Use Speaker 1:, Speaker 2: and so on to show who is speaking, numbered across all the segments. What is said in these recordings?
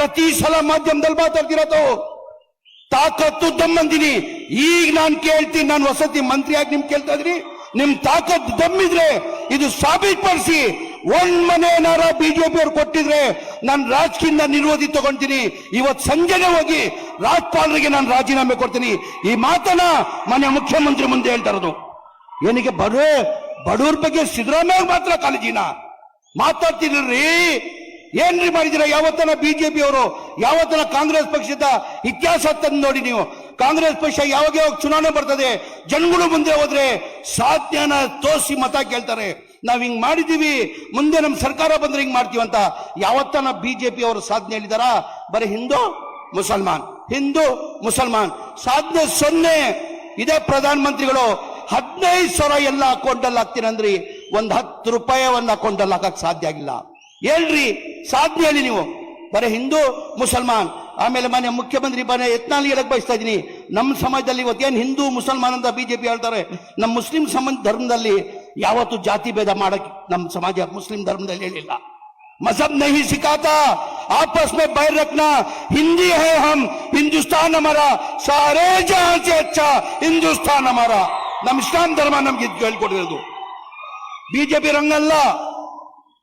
Speaker 1: ಪ್ರತಿ ಸಲ ಮಾಧ್ಯಮದಲ್ಲಿ ಮಾತಾಡ್ತಿರೋದು. ತಾಕತ್ತು ದಮ್ಮಂದಿನಿ ಈಗ ನಾನು ಕೇಳ್ತೀನಿ, ನಾನು ವಸತಿ ಮಂತ್ರಿಯಾಗಿ ನಿಮ್ ಕೇಳ್ತಾ ಇದ್ರಿ ನಿಮ್ ತಾಕತ್ತು ದಮ್ಮಿದ್ರೆ ಇದು ಸಾಬೀತುಪಡಿಸಿ ಒಂದ್ ಮನೆನಾರ ಬಿಜೆಪಿ ಅವ್ರು ಕೊಟ್ಟಿದ್ರೆ ನಾನು ರಾಜಕೀಯದ ನಿರೋಧಿ ತಗೊಂತೀನಿ. ಇವತ್ ಸಂಜೆನೆ ಹೋಗಿ ರಾಜ್ಪಾಲರಿಗೆ ನಾನು ರಾಜೀನಾಮೆ ಕೊಡ್ತೀನಿ. ಈ ಮಾತನ್ನ ಮನೆ ಮುಖ್ಯಮಂತ್ರಿ ಮುಂದೆ ಹೇಳ್ತಾ ಇರೋದು. ಏನಿಗೆ ಬಡ ಬಡವ್ರ ಬಗ್ಗೆ ಸಿದ್ದರಾಮಯ್ಯ ಮಾತ್ರ ಕಾಳಜಿನ ಮಾತಾಡ್ತಿರ್ರಿ ಏನ್ರಿ ಮಾಡಿದಿರ ಯಾವತ್ತನ ಬಿಜೆಪಿ ಅವರು? ಯಾವತ್ತನ ಕಾಂಗ್ರೆಸ್ ಪಕ್ಷದ ಇತಿಹಾಸ ತಂದು ನೋಡಿ ನೀವು. ಕಾಂಗ್ರೆಸ್ ಪಕ್ಷ ಯಾವಾಗ ಯಾವಾಗ ಚುನಾವಣೆ ಬರ್ತದೆ? ಜನಗಳು ಮುಂದೆ ಹೋದ್ರೆ ಸಾಧ್ಯನ ತೋರಿಸಿ ಮತ ಕೇಳ್ತಾರೆ. ನಾವ್ ಹಿಂಗ್ ಮಾಡಿದೀವಿ ಮುಂದೆ ನಮ್ ಸರ್ಕಾರ ಬಂದ್ರೆ ಹಿಂಗ್ ಮಾಡ್ತೀವಿ ಅಂತ ಯಾವತ್ತನ ಬಿಜೆಪಿ ಅವರು ಸಾಧನೆ ಹೇಳಿದಾರ? ಬರೀ ಹಿಂದೂ, ಮುಸಲ್ಮಾನ್. ಹಿಂದೂ, ಮುಸಲ್ಮಾನ್. ಸಾಧನೆ ಸೊನ್ನೆ ಇದೇ ಪ್ರಧಾನ ಮಂತ್ರಿಗಳು ಹದಿನೈದು ಸಾವಿರ ಎಲ್ಲ ಅಕೌಂಟಲ್ಲಿ ಹಾಕ್ತೀನಿ ಅಂದ್ರಿ ಒಂದ್ ಹತ್ತು ರೂಪಾಯಿ ಒಂದ್ ಅಕೌಂಟಲ್ಲಿ ಹಾಕಕ್ ಸಾಧ್ಯ ಆಗಿಲ್ಲ. ಹೇಳ್ರಿ ಸಾಧ್ಯ ಹೇಳಿ ನೀವು ಬರೀ ಹಿಂದೂ ಮುಸಲ್ಮಾನ್ ಆಮೇಲೆ ಮನೆ ಮುಖ್ಯಮಂತ್ರಿ ಮನೆ ಯತ್ನಾಲ್ ಹೇಳಕ್ ಬಯಸ್ತಾ ಇದೀನಿ ನಮ್ಮ ಸಮಾಜದಲ್ಲಿ ಇವತ್ತೇನ್ ಹಿಂದೂ ಮುಸಲ್ಮಾನ್ ಅಂತ ಬಿಜೆಪಿ ಹೇಳ್ತಾರೆ ನಮ್ಮ ಮುಸ್ಲಿಂ ಸಮಾಜ ಧರ್ಮದಲ್ಲಿ ಯಾವತ್ತು ಜಾತಿ ಭೇದ ಮಾಡಕ್ ನಮ್ಮ ಸಮಾಜ ಮುಸ್ಲಿಂ ಧರ್ಮದಲ್ಲಿ ಹೇಳಿಲ್ಲ मजहब नहीं सिखाता आपस में बैर रखना हिंदी है हम हिंदुस्तान हमारा सारे जहां से अच्छा हिंदुस्तान हमारा ನಮ್ ಇಸ್ಲಾಂ ಧರ್ಮ ನಮ್ಗೆ ಇದು ಹೇಳ್ಕೊಟ್ಟಿರೋದು ಬಿಜೆಪಿ ರಂಗಲ್ಲ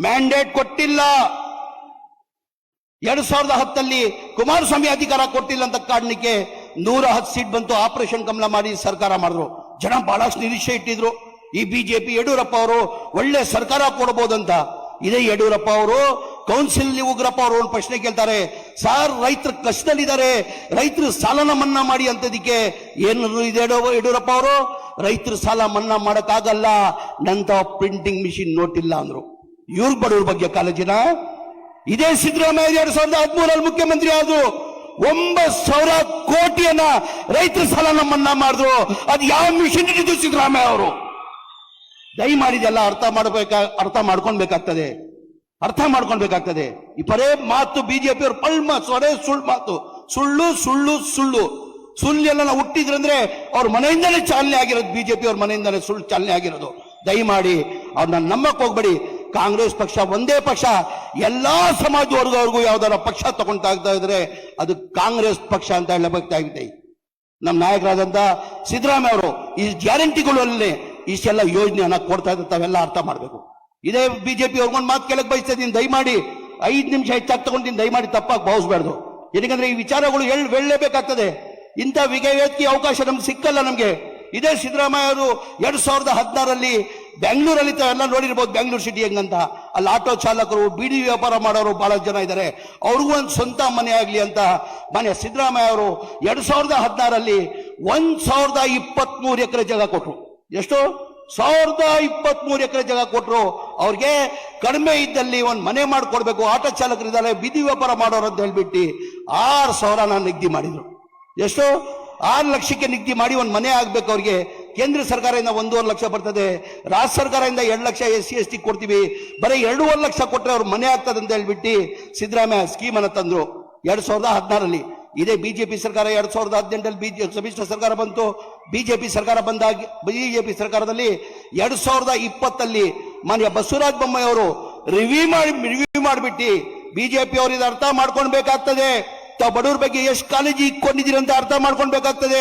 Speaker 1: ಮ್ಯಾಂಡೇಟ್ ಕೊಟ್ಟಿಲ್ಲ. ಎರಡ್ ಸಾವಿರದ ಹತ್ತಲ್ಲಿ ಕುಮಾರಸ್ವಾಮಿ ಅಧಿಕಾರ ಕೊಟ್ಟಿಲ್ಲ ಅಂತ ಕಾರಣಕ್ಕೆ ನೂರ ಹತ್ತು ಸೀಟ್ ಬಂತು, ಆಪರೇಷನ್ ಕಮಲ ಮಾಡಿ ಸರ್ಕಾರ ಮಾಡಿದ್ರು. ಜನ ಬಹಳಷ್ಟು ನಿರೀಕ್ಷೆ ಇಟ್ಟಿದ್ರು. ಈ ಬಿಜೆಪಿ ಯಡಿಯೂರಪ್ಪ ಅವರು ಒಳ್ಳೆ ಸರ್ಕಾರ ಕೊಡಬಹುದಂತ ಇದೇ ಯಡಿಯೂರಪ್ಪ ಅವರು ಕೌನ್ಸಿಲ್ ಉಗ್ರಪ್ಪ ಅವರು ಒಂದು ಪ್ರಶ್ನೆ ಕೇಳ್ತಾರೆ, ಸಾರ್ ರೈತರು ಕಷ್ಟದಲ್ಲಿದ್ದಾರೆ, ರೈತರು ಸಾಲನ ಮನ್ನಾ ಮಾಡಿ ಅಂತದಕ್ಕೆ ಏನು ಇದೆ ಯಡಿಯೂರಪ್ಪ- ಅವರು? ರೈತರು ಸಾಲ ಮನ್ನಾ ಮಾಡಕ್ಕಾಗಲ್ಲ, ನಂತ ಪ್ರಿಂಟಿಂಗ್ ಮಿಷಿನ್ ನೋಟಿಲ್ಲ ಅಂದ್ರು. ಇವ್ರ ಬಡವ್ರ ಬಗ್ಗೆ ಕಾಲೇಜಿನ? ಇದೇ ಸಿದ್ದರಾಮಯ್ಯ ಎರಡ್ ಸಾವಿರದ ಹದಿಮೂರಲ್ಲಿ ಮುಖ್ಯಮಂತ್ರಿ ಆದ್ರು. ಒಂಬತ್ ಸಾವಿರ ಕೋಟಿಯನ್ನ ರೈತರ ಸಾಲ ನಮ್ಮನ್ನ ಮಾಡಿದ್ರು. ಅದು ಯಾವ ಮಿಷನ್ ಇಟ್ಟಿದ್ರು ಸಿದ್ದರಾಮಯ್ಯ ಅವರು? ದಯಮಾಡಿದೆಲ್ಲ ಅರ್ಥ ಮಾಡಬೇಕ, ಅರ್ಥ ಮಾಡ್ಕೊಳ್ಬೇಕಾಗ್ತದೆ. ಅರ್ಥ ಮಾಡ್ಕೊಳ್ಬೇಕಾಗ್ತದೆ. ಈ ಪರೇ ಮಾತು ಬಿಜೆಪಿ ಅವ್ರ ಪಲ್ಮ ಸೊರೆ ಸುಳ್ಳು ಮಾತು. ಸುಳ್ಳು ಸುಳ್ಳು ಸುಳ್ಳು. ಸುಳ್ಳು ಎಲ್ಲ ನಾವು ಹುಟ್ಟಿದ್ರಂದ್ರೆ ಅವ್ರ ಮನೆಯಿಂದಲೇ ಚಾಲನೆ ಆಗಿರೋದು ಬಿಜೆಪಿ ಅವ್ರ ಮನೆಯಿಂದಲೇ ಸುಳ್ಳು ಚಾಲನೆ ಆಗಿರೋದು. ದಯಮಾಡಿ ಅವ್ರನ್ನ ನಂಬಕ್ ಹೋಗ್ಬೇಡಿ. ಕಾಂಗ್ರೆಸ್ ಪಕ್ಷ ಒಂದೇ ಪಕ್ಷ, ಎಲ್ಲಾ ಸಮಾಜ ವರ್ಗವ್ರಿಗೂ ಯಾವ್ದಾರ ಪಕ್ಷ ತಗೊಂಡ್ತಾ ಇದ್ರೆ ಅದು ಕಾಂಗ್ರೆಸ್ ಪಕ್ಷ ಅಂತ ಹೇಳಬೇಕಾಗಿದೆ ನಮ್ಮ ನಾಯಕರಾದಂತ ಸಿದ್ದರಾಮಯ್ಯ ಅವರು ಈ ಗ್ಯಾರಂಟಿಗಳಲ್ಲಿ ಇಷ್ಟೆಲ್ಲ ಯೋಜನೆಯನ್ನ ಕೊಡ್ತಾ ಇದ್ದ ತಾವೆಲ್ಲ ಅರ್ಥ ಮಾಡಬೇಕು. ಇದೇ ಬಿಜೆಪಿ ಅವ್ರಿಗೊಂದು ಮಾತು ಕೇಳಕ್ ಬಯಸ್ತಾ ಇದ್ದೀನಿ, ದಯಮಾಡಿ ಐದು ನಿಮಿಷ ಹೆಚ್ಚಾಗಿ ತಗೊಂಡಿದ್ದೀನಿ, ದಯಮಾಡಿ ತಪ್ಪಾಗಿ ಭಾವಿಸ್ಬಾರ್ದು. ಏನಕಂದ್ರೆ ಈ ವಿಚಾರಗಳು ಎಳ್ ಬೆಳ್ಳೇಬೇಕಾಗ್ತದೆ ಇಂಥ ವಿಗಯಕ್ಕೆ ಅವಕಾಶ ನಮ್ಗೆ ಸಿಕ್ಕಲ್ಲ ನಮ್ಗೆ. ಇದೇ ಸಿದ್ದರಾಮಯ್ಯ ಅವರು ಎರಡ್ ಸಾವಿರದ ಹದಿನಾರಲ್ಲಿ ಬೆಂಗಳೂರಲ್ಲಿ ಎಲ್ಲ ನೋಡಿರ್ಬೋದು, ಬೆಂಗಳೂರು ಸಿಟಿ ಹೆಂಗಂತ. ಅಲ್ಲಿ ಆಟೋ ಚಾಲಕರು, ಬೀಡಿ ವ್ಯಾಪಾರ ಮಾಡೋರು ಬಹಳ ಜನ ಇದ್ದಾರೆ ಅವ್ರಿಗೂ ಒಂದು ಸ್ವಂತ ಮನೆ ಆಗಲಿ ಅಂತ ಮನೆ ಸಿದ್ದರಾಮಯ್ಯ ಅವರು ಎರಡು ಸಾವಿರದ ಹದಿನಾರಲ್ಲಿ ಒಂದು ಸಾವಿರದ ಇಪ್ಪತ್ಮೂರು ಎಕರೆ ಜಾಗ ಕೊಟ್ಟರು ಎಷ್ಟು? ಸಾವಿರದ ಇಪ್ಪತ್ಮೂರು ಎಕರೆ ಜಾಗ ಕೊಟ್ಟರು ಅವ್ರಿಗೆ ಕಡಿಮೆ ಇದ್ದಲ್ಲಿ ಒಂದು ಮನೆ ಮಾಡಿಕೊಡ್ಬೇಕು. ಆಟೋ ಚಾಲಕರಿದ್ದಾರೆ ಬೀದಿ ವ್ಯಾಪಾರ ಮಾಡೋರು ಅಂತ ಹೇಳ್ಬಿಟ್ಟು ಆರು ಸಾವಿರ ನಾನು ನಿಗದಿ ಮಾಡಿದರು. ಎಷ್ಟು? ಆರು ಲಕ್ಷಕ್ಕೆ ನಿಗದಿ ಮಾಡಿ ಒಂದು ಮನೆ ಆಗ್ಬೇಕು ಅವ್ರಿಗೆ. ಕೇಂದ್ರ ಸರ್ಕಾರದಿಂದ ಒಂದೂವರೆ ಲಕ್ಷ ಬರ್ತದೆ. ರಾಜ್ಯ ಸರ್ಕಾರದಿಂದ ಎರಡು lakh S C S T ಕೊಡ್ತೀವಿ. ಬರೀ ಎರಡೂವರೆ ಲಕ್ಷ ಕೊಟ್ಟರೆ ಅವ್ರ ಮನೆ ಆಗ್ತದೆ ಅಂತ ಹೇಳ್ಬಿಟ್ಟು ಸಿದ್ದರಾಮಯ್ಯ ಸ್ಕೀಮ್ ಅನ್ನ ತಂದ್ರು. ಎರಡ್ ಸಾವಿರದ ಹದಿನಾರಲ್ಲಿ ಇದೇ ಬಿಜೆಪಿ ಸರ್ಕಾರ ಎರಡ್ ಸಾವಿರದ ಹದಿನೆಂಟಲ್ಲಿ ಬಿಜೆ, ಸಮ್ಮಿಶ್ರ ಸರ್ಕಾರ ಬಂತು. ಬಿಜೆಪಿ ಸರ್ಕಾರ ಬಂದಾಗ, ಬಿಜೆಪಿ ಸರ್ಕಾರದಲ್ಲಿ ಎರಡ್ ಸಾವಿರದ ಇಪ್ಪತ್ತಲ್ಲಿ ಮಾನ್ಯ ಬಸವರಾಜ ಬೊಮ್ಮಾಯಿ ಅವರು ರಿವ್ಯೂ ಮಾಡಿ ರಿವ್ಯೂ ಮಾಡಿಬಿಟ್ಟು ಬಿಜೆಪಿ ಅವರು ಇದು ಅರ್ಥ ಮಾಡ್ಕೊಳ್ಬೇಕಾಗ್ತದೆ. ತಾವು ಬಡವ್ರ ಬಗ್ಗೆ ಎಷ್ಟು ಕಾಳಜಿ ಇಟ್ಕೊಂಡಿದ್ದೀರಿ ಅಂತ ಅರ್ಥ ಮಾಡ್ಕೊಳ್ಬೇಕಾಗ್ತದೆ.